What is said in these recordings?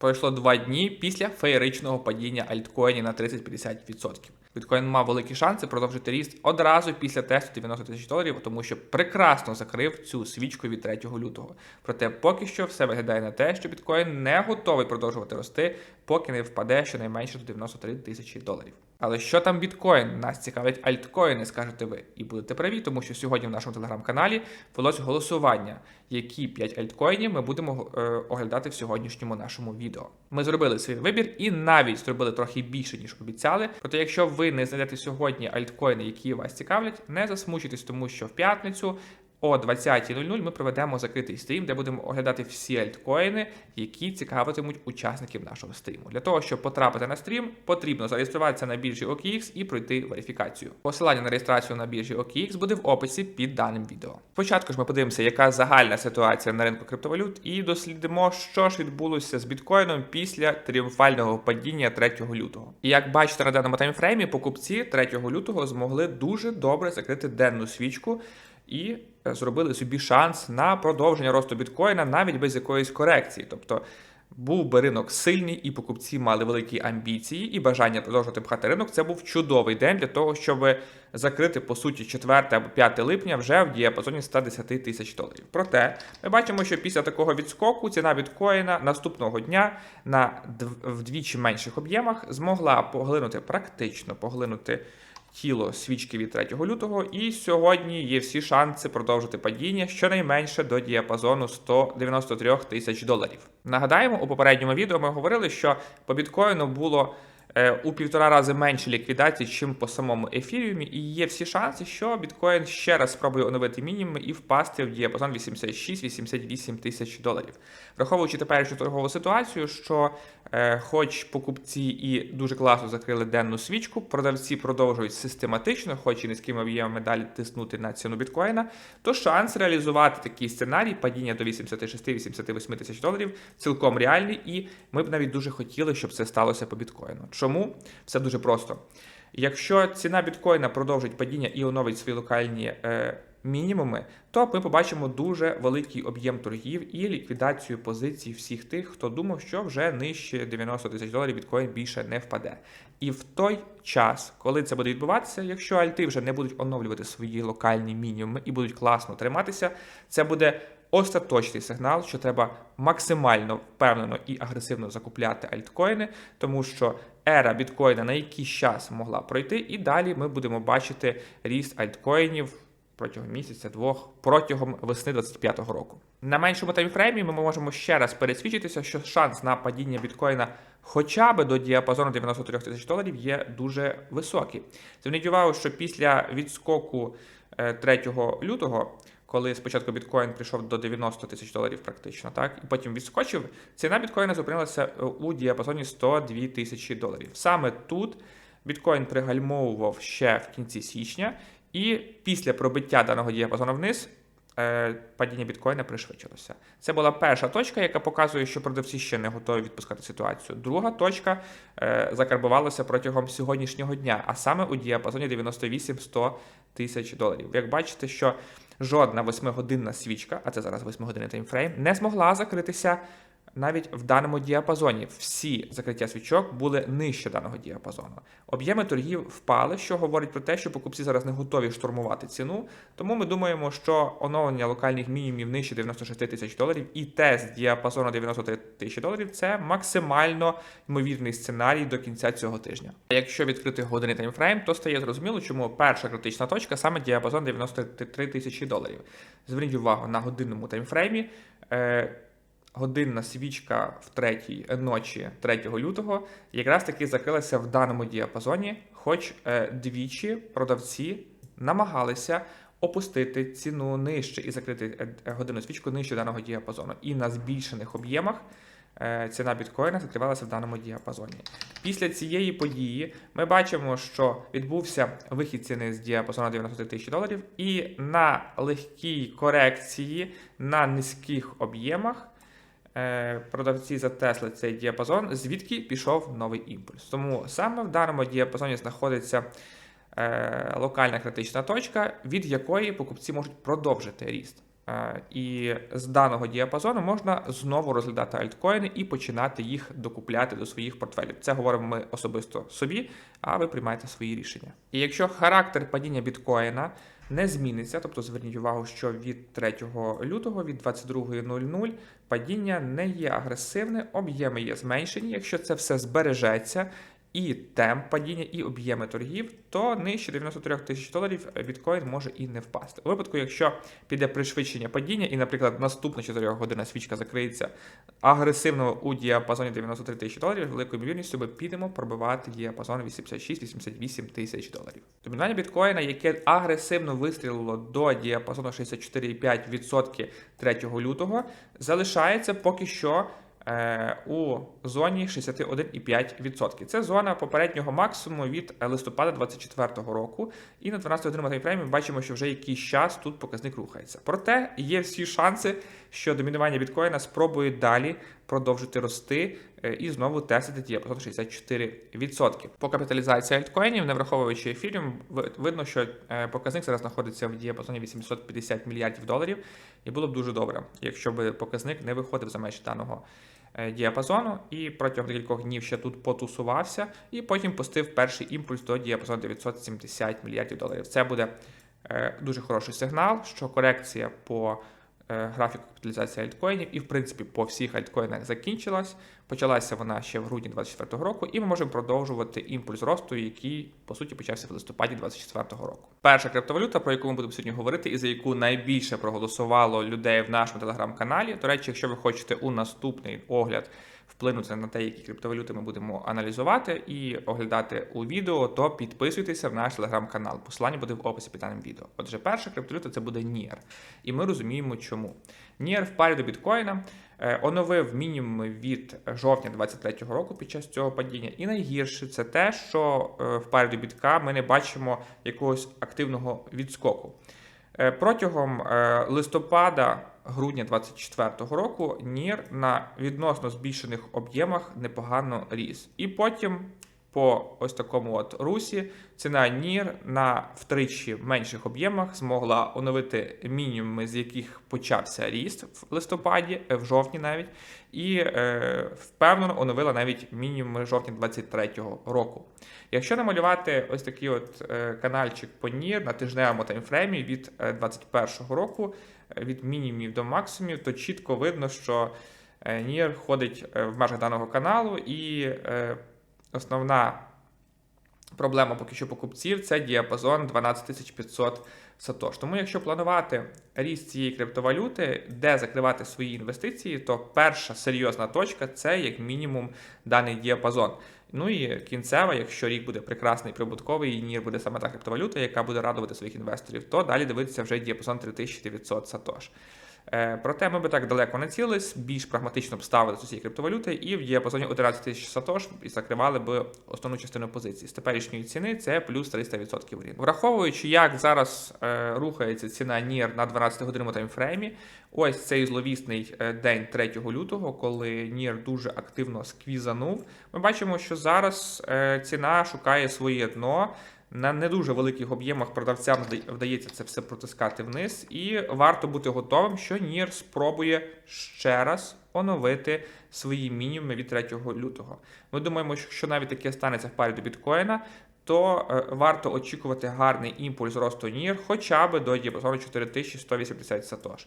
Пройшло два дні після феєричного падіння альткоїнів на 30-50%. Біткоін мав великі шанси продовжити ріст одразу після тесту 90 тисяч доларів, тому що прекрасно закрив цю свічку від 3 лютого. Проте поки що все виглядає на те, що біткоін не готовий продовжувати рости, поки не впаде щонайменше до 93 тисячі доларів. Але що там біткоін? Нас цікавлять альткоїни, скажете ви. І будете праві, тому що сьогодні в нашому телеграм-каналі велось голосування, які 5 альткоїнів ми будемо е, оглядати в сьогоднішньому нашому відео. Ми зробили свій вибір і навіть зробили трохи більше, ніж обіцяли. Проте, якщо ви не знайдете сьогодні альткоїни, які вас цікавлять, не засмучуйтесь, тому що в п'ятницю о 20.00 ми проведемо закритий стрім, де будемо оглядати всі альткоїни, які цікавитимуть учасників нашого стріму. Для того, щоб потрапити на стрім, потрібно зареєструватися на біржі OKX і пройти верифікацію. Посилання на реєстрацію на біржі OKX буде в описі під даним відео. Спочатку ж ми подивимося, яка загальна ситуація на ринку криптовалют, і дослідимо, що ж відбулося з біткоїном після тріумфального падіння 3 лютого. І як бачите на даному таймфреймі, покупці 3 лютого змогли дуже добре закрити денну свічку і е, зробили собі шанс на продовження росту біткоїна навіть без якоїсь корекції. Тобто був би ринок сильний, і покупці мали великі амбіції і бажання продовжувати пхати ринок. Це був чудовий день для того, щоб закрити по суті 4 або 5 липня вже в діапазоні 110 тисяч доларів. Проте ми бачимо, що після такого відскоку ціна біткоїна наступного дня на вдвічі менших об'ємах змогла поглинути практично поглинути тіло свічки від 3 лютого, і сьогодні є всі шанси продовжити падіння щонайменше до діапазону 193 тисяч доларів. Нагадаємо, у попередньому відео ми говорили, що по біткоїну було у півтора рази менше ліквідацій, чим по самому ефіріумі, і є всі шанси, що біткоін ще раз спробує оновити мінімум і впасти в діапазон 86-88 тисяч доларів. Враховуючи теперішню торгову ситуацію, що е, хоч покупці і дуже класно закрили денну свічку, продавці продовжують систематично, хоч і низькими об'ємами далі тиснути на ціну біткоїна, то шанс реалізувати такий сценарій падіння до 86-88 тисяч доларів цілком реальний, і ми б навіть дуже хотіли, щоб це сталося по біткоїну. Чому? Все дуже просто. Якщо ціна біткоїна продовжить падіння і оновить свої локальні е, мінімуми, то ми побачимо дуже великий об'єм торгів і ліквідацію позицій всіх тих, хто думав, що вже нижче 90 тисяч доларів біткоін більше не впаде. І в той час, коли це буде відбуватися, якщо альти вже не будуть оновлювати свої локальні мінімуми і будуть класно триматися, це буде остаточний сигнал, що треба максимально впевнено і агресивно закупляти альткоїни, тому що ера біткоїна на якийсь час могла пройти, і далі ми будемо бачити ріст альткоїнів протягом місяця-двох протягом весни 2025 року. На меншому таймфреймі ми можемо ще раз пересвідчитися, що шанс на падіння біткоїна хоча б до діапазону 93 тисяч доларів є дуже високий. Зверніть увагу, що після відскоку 3 е, лютого коли спочатку біткоін прийшов до 90 тисяч доларів, практично, так, і потім відскочив, ціна біткоїна зупинилася у діапазоні 102 тисячі доларів. Саме тут біткоін пригальмовував ще в кінці січня, і після пробиття даного діапазону вниз. Е, падіння біткоїна пришвидшилося. Це була перша точка, яка показує, що продавці ще не готові відпускати ситуацію. Друга точка е, закарбувалася протягом сьогоднішнього дня, а саме у діапазоні 98-100 тисяч доларів. Як бачите, що жодна восьмигодинна свічка, а це зараз восьмигодинний таймфрейм, не змогла закритися навіть в даному діапазоні всі закриття свічок були нижче даного діапазону. Об'єми торгів впали, що говорить про те, що покупці зараз не готові штурмувати ціну. Тому ми думаємо, що оновлення локальних мінімумів нижче 96 тисяч доларів і тест діапазону 93 тисячі доларів це максимально ймовірний сценарій до кінця цього тижня. Якщо відкрити годинний таймфрейм, то стає зрозуміло, чому перша критична точка саме діапазон 93 тисячі доларів. Зверніть увагу на годинному таймфреймі. Е, годинна свічка в третій ночі 3 лютого якраз таки закрилася в даному діапазоні, хоч е, двічі продавці намагалися опустити ціну нижче і закрити е, годинну свічку нижче даного діапазону. І на збільшених об'ємах е, ціна біткоїна закривалася в даному діапазоні. Після цієї події ми бачимо, що відбувся вихід ціни з діапазону 90 тисяч доларів, і на легкій корекції на низьких об'ємах. Е, продавці затесли цей діапазон, звідки пішов новий імпульс. Тому саме в даному діапазоні знаходиться е, локальна критична точка, від якої покупці можуть продовжити ріст. Е, І з даного діапазону можна знову розглядати альткоїни і починати їх докупляти до своїх портфелів. Це говоримо ми особисто собі, а ви приймаєте свої рішення. І якщо характер падіння біткоїна не зміниться, тобто зверніть увагу, що від 3 лютого, від 22.00 падіння не є агресивне, об'єми є зменшені. Якщо це все збережеться, і темп падіння, і об'єми торгів, то нижче 93 тисяч доларів біткоін може і не впасти. У випадку, якщо піде пришвидшення падіння, і, наприклад, наступна 4 година свічка закриється агресивно у діапазоні 93 тисячі доларів, великою ймовірністю ми підемо пробивати діапазон 86-88 тисяч доларів. Домінування біткоїна, яке агресивно вистрілило до діапазону 64,5% 3 лютого, залишається поки що. Е, у зоні 61,5%. Це зона попереднього максимуму від листопада 2024 року. І на 12 годинному премію ми бачимо, що вже якийсь час тут показник рухається. Проте є всі шанси, що домінування біткоїна спробує далі продовжити рости е, і знову тестити діапазон 64%. По капіталізації альткоїнів, не враховуючи ефіріум, видно, що е, показник зараз знаходиться в діапазоні 850 мільярдів доларів, і було б дуже добре, якщо б показник не виходив за межі даного е, діапазону, і протягом декількох днів ще тут потусувався, і потім пустив перший імпульс до діапазону 970 мільярдів доларів. Це буде дуже хороший сигнал, що корекція по графіку капіталізації альткоїнів, і, в принципі, по всіх альткоїнах закінчилась. Почалася вона ще в грудні 2024 року, і ми можемо продовжувати імпульс росту, який по суті почався в листопаді 2024 року. Перша криптовалюта, про яку ми будемо сьогодні говорити, і за яку найбільше проголосувало людей в нашому телеграм-каналі. До речі, якщо ви хочете у наступний огляд вплинути на те, які криптовалюти ми будемо аналізувати і оглядати у відео, то підписуйтеся в наш телеграм-канал. Посилання буде в описі під даним відео. Отже, перша криптовалюта це буде NIR. І ми розуміємо, чому. NIR в парі до біткоїна е, оновив мінімум від жовтня 2023 року під час цього падіння. І найгірше це те, що е, в парі до бітка ми не бачимо якогось активного відскоку. Е, протягом листопада грудня 2024 року Нір на відносно збільшених об'ємах непогано ріс. І потім по ось такому от русі ціна Нір на втричі менших об'ємах змогла оновити мінімуми, з яких почався ріст в листопаді, е, в жовтні навіть, і е, впевнено оновила навіть мінімуми жовтня 2023 року. Якщо намалювати ось такий от е, канальчик по Нір на тижневому таймфреймі від 2021 е, року, від мінімумів до максимумів, то чітко видно, що Нір ходить в межах даного каналу і основна проблема поки що покупців це діапазон 12500 сатош. Тому, якщо планувати ріст цієї криптовалюти, де закривати свої інвестиції, то перша серйозна точка це як мінімум даний діапазон. Ну і кінцева, якщо рік буде прекрасний прибутковий, і НІР буде саме та криптовалюта, яка буде радувати своїх інвесторів, то далі дивитися вже діапазон 3900 сатош. Е, проте ми би так далеко не цілились, більш прагматично б ставили з цієї криптовалюти і в діапазоні 11 тисяч сатош і закривали б основну частину позиції. З теперішньої ціни це плюс 300% рівно. Враховуючи, як зараз е, рухається ціна NIR на 12 годинному таймфреймі, ось цей зловісний е, день 3 лютого, коли NIR дуже активно сквізанув, ми бачимо, що зараз ціна шукає своє дно. На не дуже великих об'ємах продавцям вдається це все протискати вниз, і варто бути готовим, що Нір спробує ще раз оновити свої мінімуми від 3 лютого. Ми думаємо, що якщо навіть таке станеться в парі до біткоїна, то е, варто очікувати гарний імпульс росту Нір хоча б до діапазону 4180 сатош.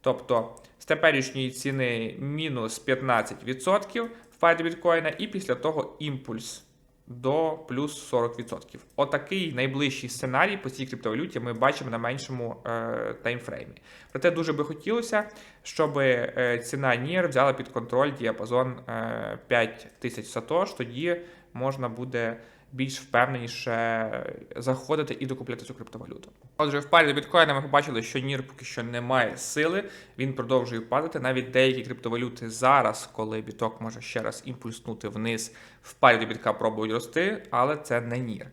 Тобто з теперішньої ціни мінус 15% в парі біткоїна, і після того імпульс до плюс 40%. Отакий найближчий сценарій по цій криптовалюті ми бачимо на меншому е, таймфреймі. Проте дуже би хотілося, щоб е, ціна NIR взяла під контроль діапазон е, 5000 сатош, тоді можна буде більш впевненіше заходити і докупляти цю криптовалюту. Отже, в парі до біткоїна ми побачили, що NIR поки що не має сили, він продовжує падати. Навіть деякі криптовалюти зараз, коли біток може ще раз імпульснути вниз, в парі до бітка пробують рости, але це не NIR.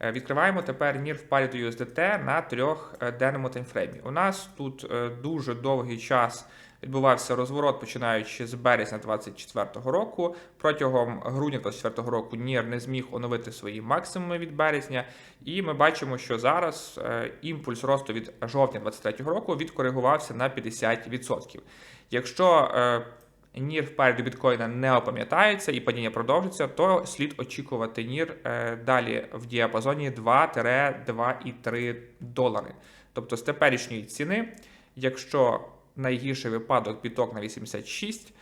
Е, відкриваємо тепер NIR в парі до USDT на трьохденному таймфреймі. У нас тут е, дуже довгий час відбувався розворот починаючи з березня 2024 року. Протягом грудня 2024 року NIR не зміг оновити свої максимуми від березня, і ми бачимо, що зараз е, імпульс росту від жовтня 2023 року відкоригувався на 50%. Якщо е, NIR вперед біткоїна не опам'ятається і падіння продовжиться, то слід очікувати NIR е, далі в діапазоні 2-2,3 долари. Тобто з теперішньої ціни, якщо найгірший випадок біток на 86,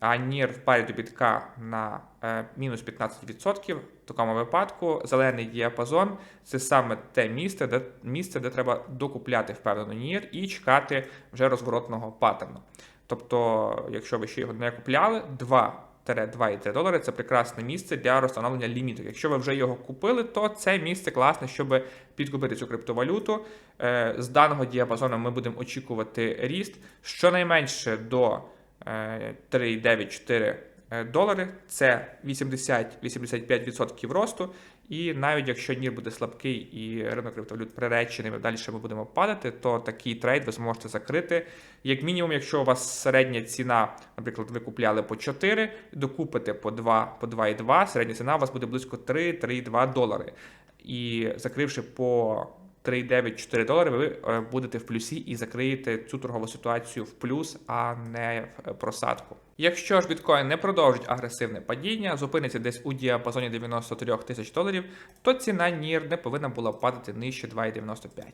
а нір в парі до бітка на е, мінус 15%, в такому випадку зелений діапазон це саме те місце, де місце, де треба докупляти впевнено нір і чекати вже розворотного паттерну. Тобто, якщо ви ще його не купляли, 2-2,3 долари це прекрасне місце для розстановлення ліміту. Якщо ви вже його купили, то це місце класне, щоб підкупити цю криптовалюту. Е, З даного діапазону ми будемо очікувати ріст щонайменше до е, 3,94 е, долари. Це 80-85% росту. І навіть якщо нір буде слабкий і ринок криптовалют приречений, далі ми будемо падати, то такий трейд ви зможете закрити. Як мінімум, якщо у вас середня ціна, наприклад, ви купляли по 4, докупите по 2, по 2,2, середня ціна у вас буде близько 3-3,2 долари. І закривши по 3,9-4 долари, ви е, будете в плюсі і закриєте цю торгову ситуацію в плюс, а не в е, просадку. Якщо ж біткоін не продовжить агресивне падіння, зупиниться десь у діапазоні 93 тисяч доларів, то ціна NIR не повинна була падати нижче 2,95.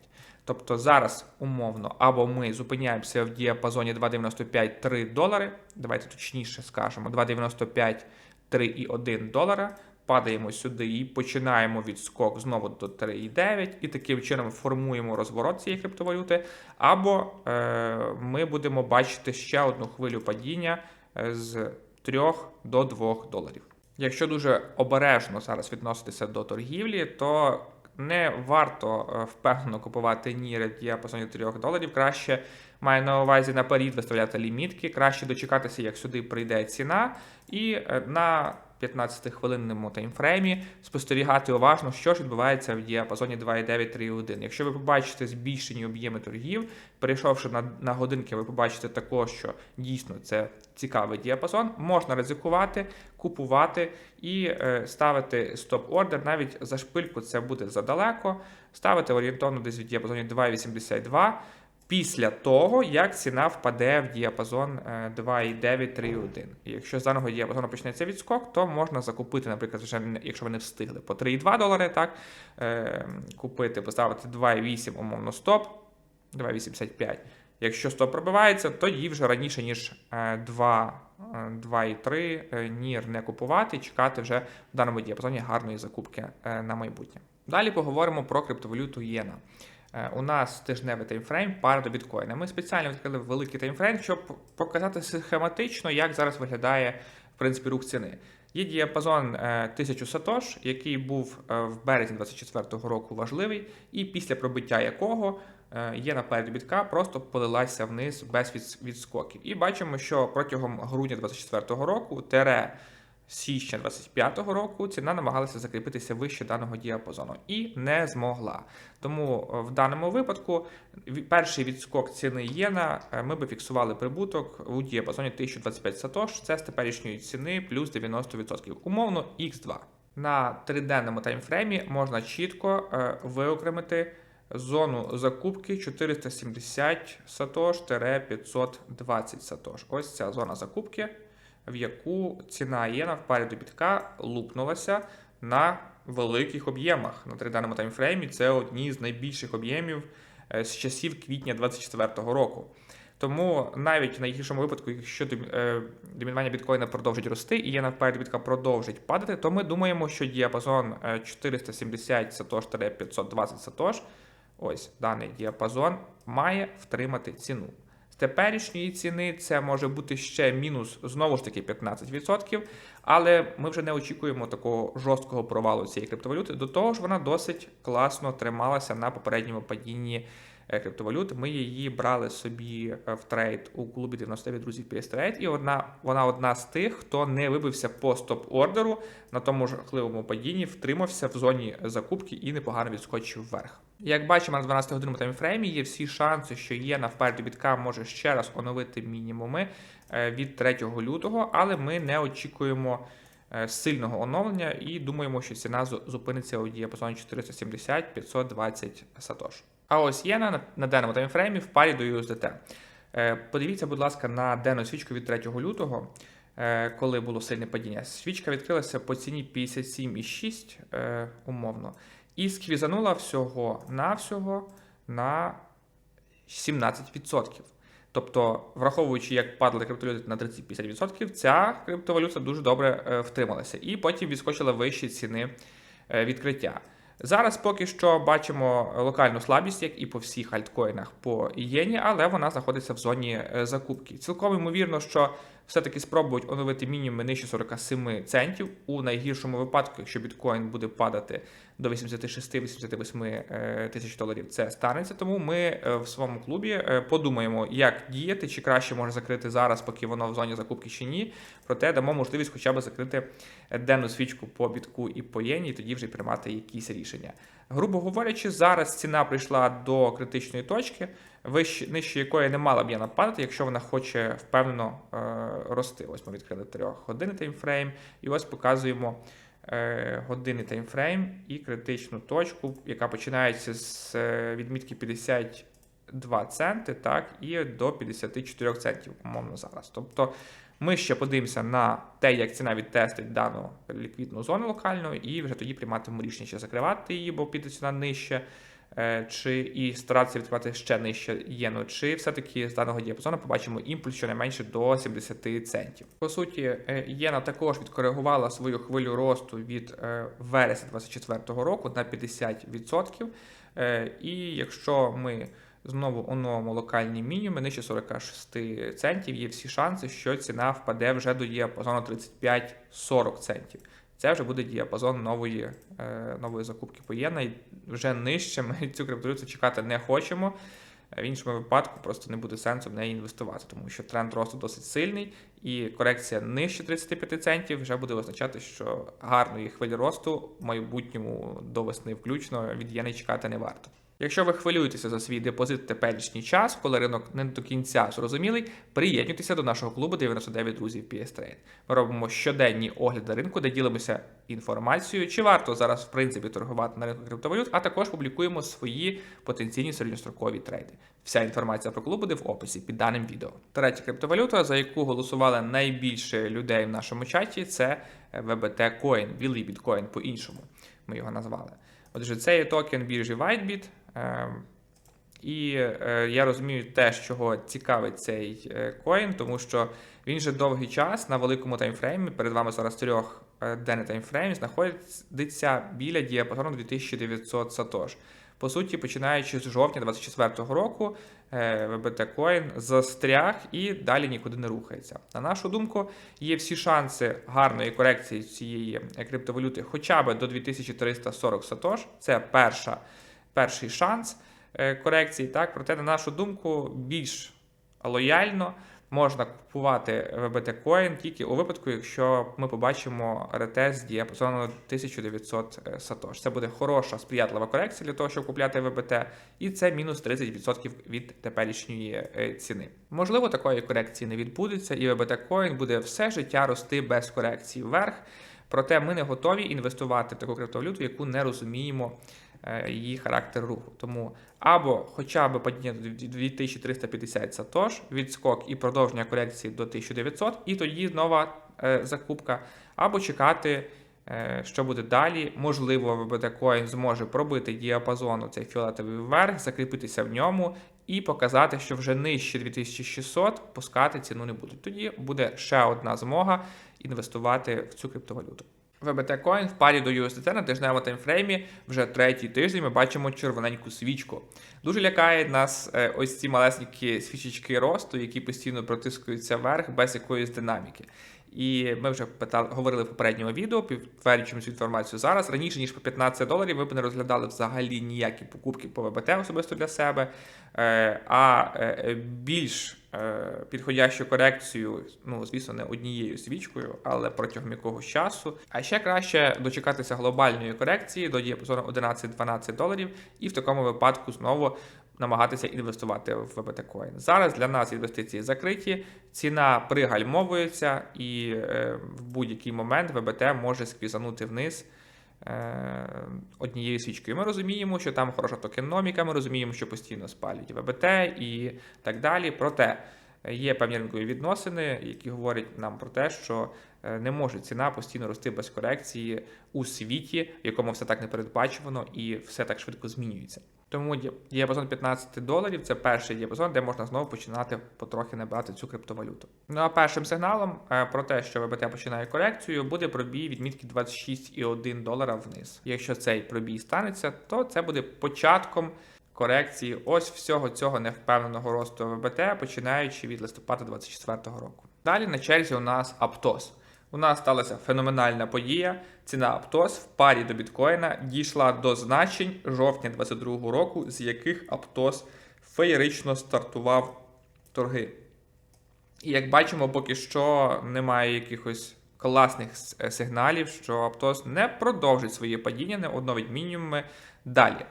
Тобто зараз умовно або ми зупиняємося в діапазоні 2,95-3 долари. Давайте точніше скажемо 2,95 3,1 долара. Падаємо сюди і починаємо відскок знову до 3,9 і таким чином формуємо розворот цієї криптовалюти. Або е, ми будемо бачити ще одну хвилю падіння е, з 3 до 2 доларів. Якщо дуже обережно зараз відноситися до торгівлі, то не варто е, впевнено купувати ніри в діапазоні 3 доларів. Краще має на увазі наперед виставляти лімітки, краще дочекатися, як сюди прийде ціна, і е, на 15-хвилинному таймфреймі спостерігати уважно, що ж відбувається в діапазоні 2,9-3,1. Якщо ви побачите збільшені об'єми торгів, перейшовши на, на годинки, ви побачите також, що дійсно це цікавий діапазон, можна ризикувати, купувати і е, ставити стоп-ордер. Навіть за шпильку це буде задалеко. Ставити орієнтовно десь в діапазоні 2,82 після того, як ціна впаде в діапазон 2,9-3,1. Якщо з даного діапазону почнеться відскок, то можна закупити, наприклад, вже якщо ви не встигли по 3,2 долари, так, е, купити, поставити 2,8 умовно стоп, 2,85. Якщо стоп пробивається, тоді вже раніше, ніж 2, 2,3 нір не купувати, чекати вже в даному діапазоні гарної закупки е, на майбутнє. Далі поговоримо про криптовалюту Єна. Е, У нас тижневий таймфрейм пара до біткоїна. Ми спеціально відкрили великий таймфрейм, щоб показати схематично, як зараз виглядає в принципі рух ціни. Є діапазон е, 1000 сатош, який був е, в березні 2024 року важливий, і після пробиття якого е, є наперед бітка, просто полилася вниз без відскоків. І бачимо, що протягом грудня 2024 року тере січня 2025 року ціна намагалася закріпитися вище даного діапазону і не змогла. Тому е, в даному випадку перший відскок ціни єна е, ми би фіксували прибуток у діапазоні 1025 сатош. Це з теперішньої ціни плюс 90%. Умовно X2. На триденному таймфреймі можна чітко е, виокремити зону закупки 470 сатош 520 сатош. Ось ця зона закупки в яку ціна єна в парі до бітка лупнулася на великих об'ємах на триденному таймфреймі. Це одні з найбільших об'ємів е, з часів квітня 2024 року. Тому навіть в найгіршому випадку, якщо е, домінування біткоїна продовжить рости і парі до бітка продовжить падати, то ми думаємо, що діапазон е, 470 сатош 520 сатош, ось даний діапазон, має втримати ціну. Теперішньої ціни це може бути ще мінус знову ж таки 15%, але ми вже не очікуємо такого жорсткого провалу цієї криптовалюти. До того ж, вона досить класно трималася на попередньому падінні криптовалют. Ми її брали собі е, в трейд у клубі 99 друзів PS і одна вона одна з тих, хто не вибився по стоп-ордеру на тому жахливому падінні, втримався в зоні закупки і непогано відскочив вверх. Як бачимо на 12 годинному таймфреймі, є всі шанси, що єна вперед бітка може ще раз оновити мінімуми е, від 3 лютого, але ми не очікуємо е, сильного оновлення і думаємо, що ціна зупиниться у діапазоні 470-520 сатош. А ось єна на, денному таймфреймі в парі до USDT. Е, Подивіться, будь ласка, на денну свічку від 3 лютого, е, коли було сильне падіння. Свічка відкрилася по ціні 57,6 е, умовно, і сквізанула всього навсього на 17%. Тобто, враховуючи, як падали криптовалюти на 30-50%, ця криптовалюта дуже добре втрималася і потім відскочила вищі ціни відкриття. Зараз поки що бачимо локальну слабість, як і по всіх альткоїнах по ієні, але вона знаходиться в зоні е, закупки. Цілком ймовірно, що все-таки спробують оновити мінімуми нижче 47 центів. У найгіршому випадку, якщо біткоін буде падати до 86-88 е, тисяч доларів, це станеться. Тому ми е, в своєму клубі е, подумаємо, як діяти, чи краще може закрити зараз, поки воно в зоні закупки чи ні. Проте дамо можливість хоча б закрити денну свічку по бітку і по єні, і тоді вже приймати якісь рішення. Грубо говорячи, зараз ціна прийшла до критичної точки, вище, нижче якої не мала б я нападати, якщо вона хоче впевнено е, рости. Ось ми відкрили 3 години таймфрейм, і ось показуємо е, годинний таймфрейм і критичну точку, яка починається з е, відмітки 52 центи, так, і до 54 центів, умовно зараз. Тобто ми ще подивимося на те, як ціна відтестить дану ліквідну зону локальну, і вже тоді прийматимемо рішення, чи закривати її, бо піде ціна нижче, чи і старатися відкривати ще нижче єну, чи все-таки з даного діапазону побачимо імпульс щонайменше до 70 центів. По суті, е, єна також відкоригувала свою хвилю росту від е, вересня 2024 року на 50%. Е, І якщо ми знову оновимо локальні мінімуми нижче 46 центів, є всі шанси, що ціна впаде вже до діапазону 35-40 центів. Це вже буде діапазон нової, е, нової закупки по єна, і вже нижче ми цю криптовалюту чекати не хочемо. В іншому випадку просто не буде сенсу в неї інвестувати, тому що тренд росту досить сильний, і корекція нижче 35 центів вже буде означати, що гарної хвилі росту в майбутньому до весни включно від єни чекати не варто. Якщо ви хвилюєтеся за свій депозит в теперішній час, коли ринок не до кінця зрозумілий, приєднуйтеся до нашого клубу 99 друзів PS Trade. Ми робимо щоденні огляди ринку, де ділимося інформацією, чи варто зараз в принципі торгувати на ринку криптовалют, а також публікуємо свої потенційні середньострокові трейди. Вся інформація про клуб буде в описі під даним відео. Третя криптовалюта, за яку голосували найбільше людей в нашому чаті, це VBT Coin, білий біткоін по-іншому. Ми його назвали. Отже, це є токен біржі WhiteBit. Ем, І е, я розумію теж, чого цікавить цей е, коін, тому що він вже довгий час на великому таймфреймі, перед вами зараз трьох е, денний таймфрейм, знаходиться біля діапазону 2900 сатош. По суті, починаючи з жовтня 2024 року, VBT Coin застряг і далі нікуди не рухається. На нашу думку, є всі шанси гарної корекції цієї криптовалюти хоча б до 2340 сатош. Це перша, перший шанс е, корекції. Так, проте, на нашу думку, більш лояльно можна купувати VBT Coin тільки у випадку, якщо ми побачимо ретест діапазону 1900 сатош. Це буде хороша сприятлива корекція для того, щоб купляти VBT, і це мінус 30% від теперішньої е, ціни. Можливо, такої корекції не відбудеться, і VBT Coin буде все життя рости без корекції вверх. Проте ми не готові інвестувати в таку криптовалюту, яку не розуміємо е, її характер руху. Тому або хоча б падіння до 2350 сатош, відскок і продовження корекції до 1900, і тоді нова е, закупка, або чекати. е, Що буде далі? Можливо, Coin зможе пробити діапазон цей фіолетовий вверх, закріпитися в ньому і показати, що вже нижче 2600 пускати ціну не будуть. Тоді буде ще одна змога інвестувати в цю криптовалюту. VBT Coin в парі до USDT на тижневому таймфреймі вже третій тиждень ми бачимо червоненьку свічку. Дуже лякає нас е, ось ці малесенькі свічечки росту, які постійно протискуються вверх без якоїсь динаміки. І ми вже питали, говорили в попередньому відео, підтверджуємо цю інформацію зараз. Раніше ніж по 15 доларів ви б не розглядали взагалі ніякі покупки по ВБТ особисто для себе. Е, А е, більш підходящу корекцію, ну звісно, не однією свічкою, але протягом якогось часу. А ще краще дочекатися глобальної корекції до діапазону 11-12 доларів, і в такому випадку знову намагатися інвестувати в ВБТ Зараз для нас інвестиції закриті, ціна пригальмовується, і е, в будь-який момент ВБТ може сквізанути вниз. Е, Однією свічкою. Ми розуміємо, що там хороша токеноміка, ми розуміємо, що постійно спалюють ВБТ і так далі. Проте є певні ринкові відносини, які говорять нам про те, що е, не може ціна постійно рости без корекції у світі, в якому все так не передбачувано і все так швидко змінюється. Тому ді- діапазон 15 доларів це перший діапазон, де можна знову починати потрохи набирати цю криптовалюту. Ну а першим сигналом е, про те, що ВБТ починає корекцію, буде пробій відмітки 26,1 долара вниз. Якщо цей пробій станеться, то це буде початком корекції ось всього цього невпевненого росту ВБТ, починаючи від листопада 2024 року. Далі на черзі у нас Аптос. У нас сталася феноменальна подія. Ціна Аптос в парі до біткоїна дійшла до значень жовтня 2022 року, з яких Аптос феєрично стартував торги. І як бачимо, поки що немає якихось класних е, сигналів, що Аптос не продовжить своє падіння, не обновить мінімуми далі.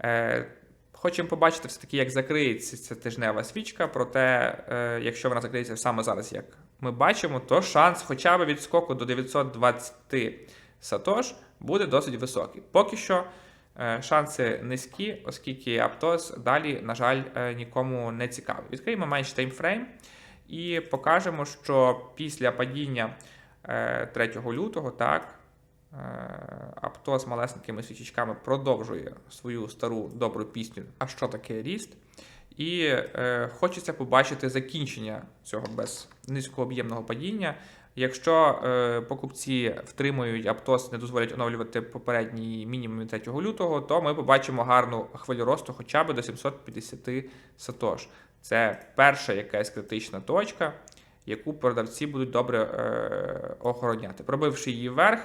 Е, Хочемо побачити все-таки, як закриється ця тижнева свічка, проте, е, якщо вона закриється саме зараз, як ми бачимо, то шанс хоча б відскоку до 920 сатош буде досить високий. Поки що е, шанси низькі, оскільки Аптос далі, на жаль, е, нікому не цікавий. Відкриємо менш таймфрейм і покажемо, що після падіння е, 3 лютого, так, е, Аптос з малесенькими свічечками продовжує свою стару добру пісню. А що таке ріст? І е, хочеться побачити закінчення цього без низькооб'ємного падіння. Якщо е, покупці втримують Аптос, не дозволять оновлювати попередній мінімум 3 лютого, то ми побачимо гарну хвилю росту хоча б до 750 сатош. Це перша якась критична точка, яку продавці будуть добре е, охороняти. Пробивши її вверх,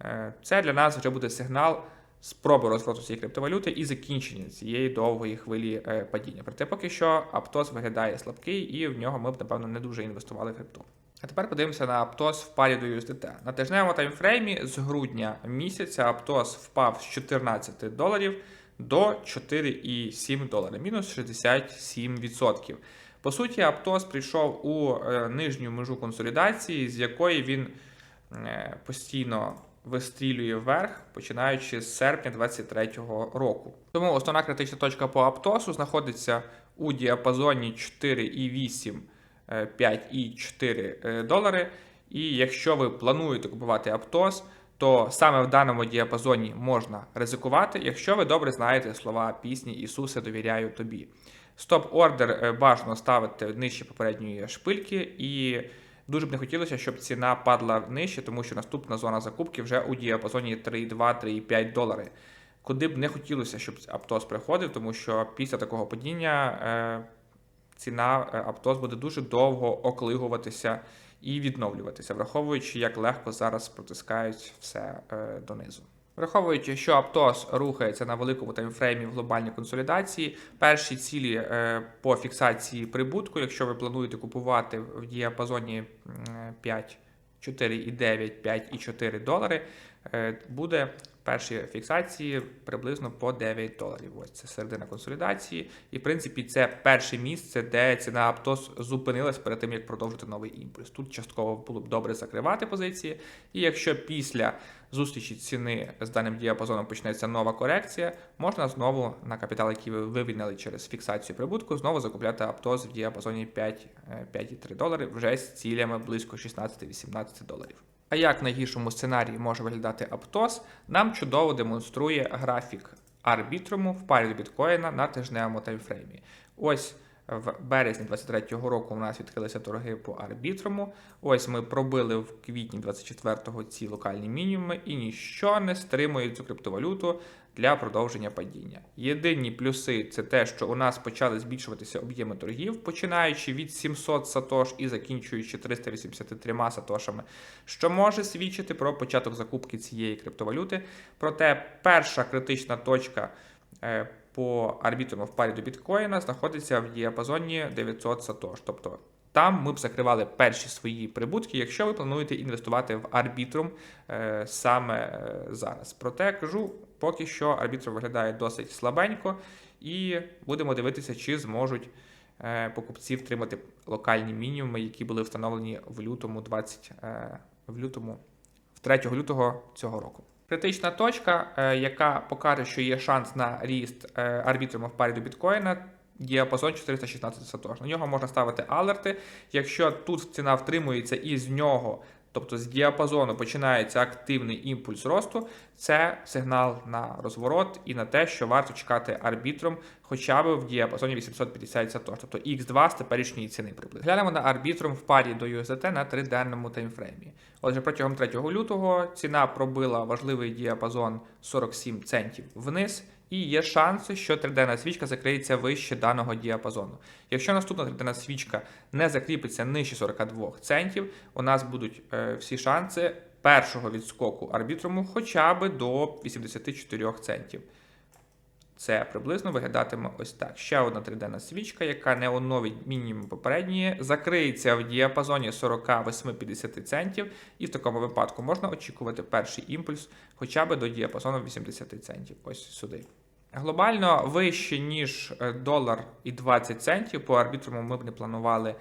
е, це для нас вже буде сигнал спроби розвороту цієї криптовалюти і закінчення цієї довгої хвилі е, падіння. Проте поки що Аптос виглядає слабкий, і в нього ми б, напевно, не дуже інвестували в крипту. А тепер подивимося на Аптос в парі до USDT. На тижневому таймфреймі з грудня місяця Аптос впав з 14 доларів до 4,7 доларів, мінус 67%. По суті, Аптос прийшов у е, нижню межу консолідації, з якої він е, постійно вистрілює вверх, починаючи з серпня 2023 року. Тому основна критична точка по Аптосу знаходиться у діапазоні 4,8 е, 5,4 е, долари. І якщо ви плануєте купувати Аптос, то саме в даному діапазоні можна ризикувати, якщо ви добре знаєте слова пісні Ісусе, довіряю тобі. Стоп-ордер е, бажано ставити нижче попередньої шпильки, і дуже б не хотілося, щоб ціна падала нижче, тому що наступна зона закупки вже у діапазоні 3,2-3,5 долари. Куди б не хотілося, щоб Аптос приходив, тому що після такого падіння е, ціна е, Аптос буде дуже довго оклигуватися і відновлюватися, враховуючи, як легко зараз протискають все е, донизу. Враховуючи, що Аптос рухається на великому таймфреймі в глобальній консолідації, перші цілі е, по фіксації прибутку, якщо ви плануєте купувати в діапазоні м, 5, 4,9, 5,4 долари, е, буде перші фіксації приблизно по 9 доларів. Ось це середина консолідації. І в принципі це перше місце, де ціна Аптос зупинилась перед тим, як продовжити новий імпульс. Тут частково було б добре закривати позиції. І якщо після зустрічі ціни з даним діапазоном почнеться нова корекція, можна знову на капітал, який ви вивільнили через фіксацію прибутку, знову закупляти Аптос в діапазоні 5, е, 5,3 долари вже з цілями близько 16-18 доларів. А як на найгіршому сценарії може виглядати Аптос, нам чудово демонструє графік арбітруму в парі біткоїна на тижневому таймфреймі. Ось В березні 23-го року у нас відкрилися торги по арбітруму. Ось ми пробили в квітні 24-го ці локальні мінімуми, і ніщо не стримує цю криптовалюту для продовження падіння. Єдині плюси це те, що у нас почали збільшуватися об'єми торгів, починаючи від 700 сатош і закінчуючи 383 сатошами, що може свідчити про початок закупки цієї криптовалюти. Проте перша критична точка. По арбітруму в парі до біткоїна знаходиться в діапазоні 900 сатош. Тобто там ми б закривали перші свої прибутки, якщо ви плануєте інвестувати в арбітрум е, саме е, зараз. Проте кажу, поки що арбітрум виглядає досить слабенько, і будемо дивитися, чи зможуть е, покупці втримати локальні мінімуми, які були встановлені в лютому 20, е, в лютому, в 3 лютого цього року. Критична точка, е, яка покаже, що є шанс на ріст е, арбітруму в парі до біткоїна, діапазон 416 сатош. На нього можна ставити алерти. Якщо тут ціна втримується і з нього, тобто з діапазону, починається активний імпульс росту, це сигнал на розворот і на те, що варто чекати арбітром хоча б в діапазоні 850 сатош, тобто X2 з теперішньої ціни приблизно. Глянемо на арбітром в парі до USDT на триденному таймфреймі. Отже, протягом 3 лютого ціна пробила важливий діапазон 47 центів вниз. І є шанси, що триденна свічка закриється вище даного діапазону. Якщо наступна триденна свічка не закріпиться нижче 42 центів, у нас будуть е, всі шанси першого відскоку арбітруму хоча б до 84 центів. Це приблизно виглядатиме ось так. Ще одна триденна свічка, яка не оновить мінімум попередньої, закриється в діапазоні 48-50 центів, і в такому випадку можна очікувати перший імпульс хоча б до діапазону 80 центів. Ось сюди. Глобально вище, ніж е, долар і 20 центів. По арбітруму ми б не планували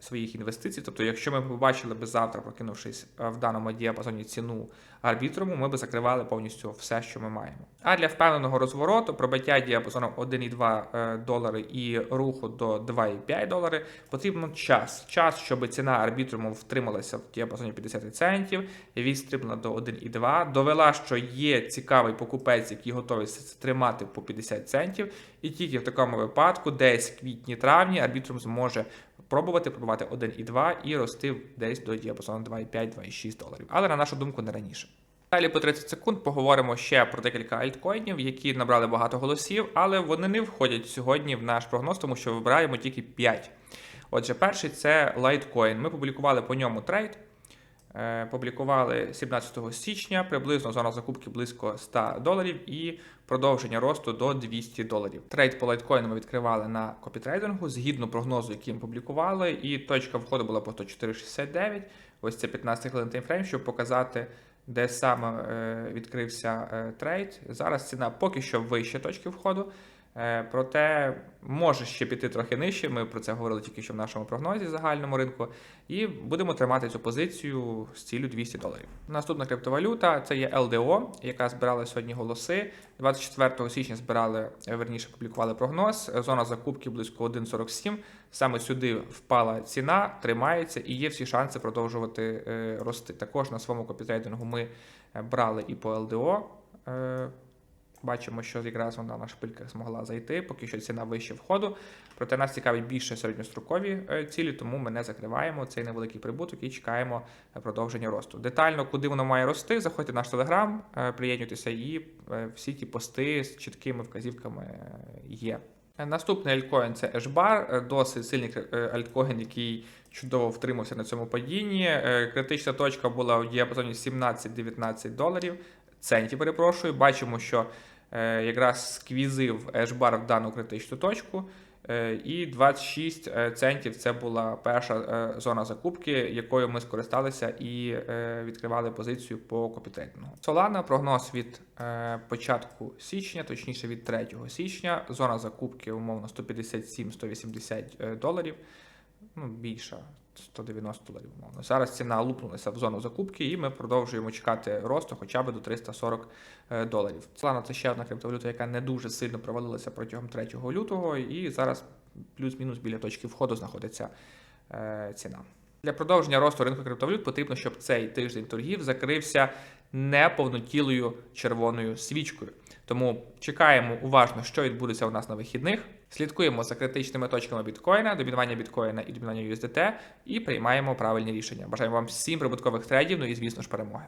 своїх інвестицій. Тобто, якщо ми побачили б завтра, прокинувшись е, в даному діапазоні ціну арбітруму, ми б закривали повністю все, що ми маємо. А для впевненого розвороту, пробиття діапазону 1,2 е, долари і руху до 2,5 долари, потрібен час. Час, щоб ціна арбітруму втрималася в діапазоні 50 центів, відстрибнула до 1,2, довела, що є цікавий покупець, який готовий тримати по 50 центів, і тільки в такому випадку, десь квітні-травні, арбітрум зможе пробувати пробувати 1,2 і рости десь до діапазону 2,5-2,6 доларів. Але на нашу думку не раніше. Далі по 30 секунд поговоримо ще про декілька альткоїнів, які набрали багато голосів, але вони не входять сьогодні в наш прогноз, тому що вибираємо тільки 5. Отже, перший це Litecoin. Ми публікували по ньому трейд. Е, Публікували 17 січня, приблизно зона закупки близько 100 доларів і продовження росту до 200 доларів. Трейд по лайткоїну ми відкривали на копітрейдингу згідно прогнозу, який ми публікували, і точка входу була по 104,69. Ось це 15 хвилин таймфрейм, щоб показати, де саме е, відкрився е, трейд. Зараз ціна поки що вище точки входу. Е, Проте може ще піти трохи нижче. Ми про це говорили тільки що в нашому прогнозі загальному ринку. І будемо тримати цю позицію з цілю 200 доларів. Наступна криптовалюта це є LDO, яка збирала сьогодні голоси. 24 січня збирали, е, верніше публікували прогноз. Зона закупки близько 1,47. Саме сюди впала ціна, тримається і є всі шанси продовжувати е, рости. Також на своєму копітрейдингу ми брали і по LDO. Бачимо, що якраз вона на шпильках змогла зайти, поки що ціна вище входу. Проте нас цікавить більше середньострокові е, цілі, тому ми не закриваємо цей невеликий прибуток і чекаємо продовження росту. Детально, куди воно має рости, заходьте в наш телеграм, приєднуйтеся і е, всі ті пости з чіткими вказівками е, є. Наступний альткоін це Eshbar, е, досить сильний альткоін, який чудово втримався на цьому падінні. Критична точка була в діапазоні 17-19 доларів. Центів, перепрошую. Бачимо, що якраз сквізив Ешбар в дану критичну точку. Е, І 26 е, центів це була перша е, зона закупки, якою ми скористалися і е, відкривали позицію по копітрейдингу. Solana, прогноз від е, початку січня, точніше від 3 січня. Зона закупки умовно 157-180 е, доларів. Ну, більша 190 доларів, умовно. Зараз ціна лупнулася в зону закупки, і ми продовжуємо чекати росту хоча б до 340 е, доларів. Solana – це ще одна криптовалюта, яка не дуже сильно провалилася протягом 3 лютого, і зараз плюс-мінус біля точки входу знаходиться е, ціна. Для продовження росту ринку криптовалют потрібно, щоб цей тиждень торгів закрився неповнотілою червоною свічкою. Тому чекаємо уважно, що відбудеться у нас на вихідних. Слідкуємо за критичними точками біткоїна, домінування біткоїна і домінування USDT і приймаємо правильні рішення. Бажаємо вам всім прибуткових трейдів, ну і звісно ж перемоги.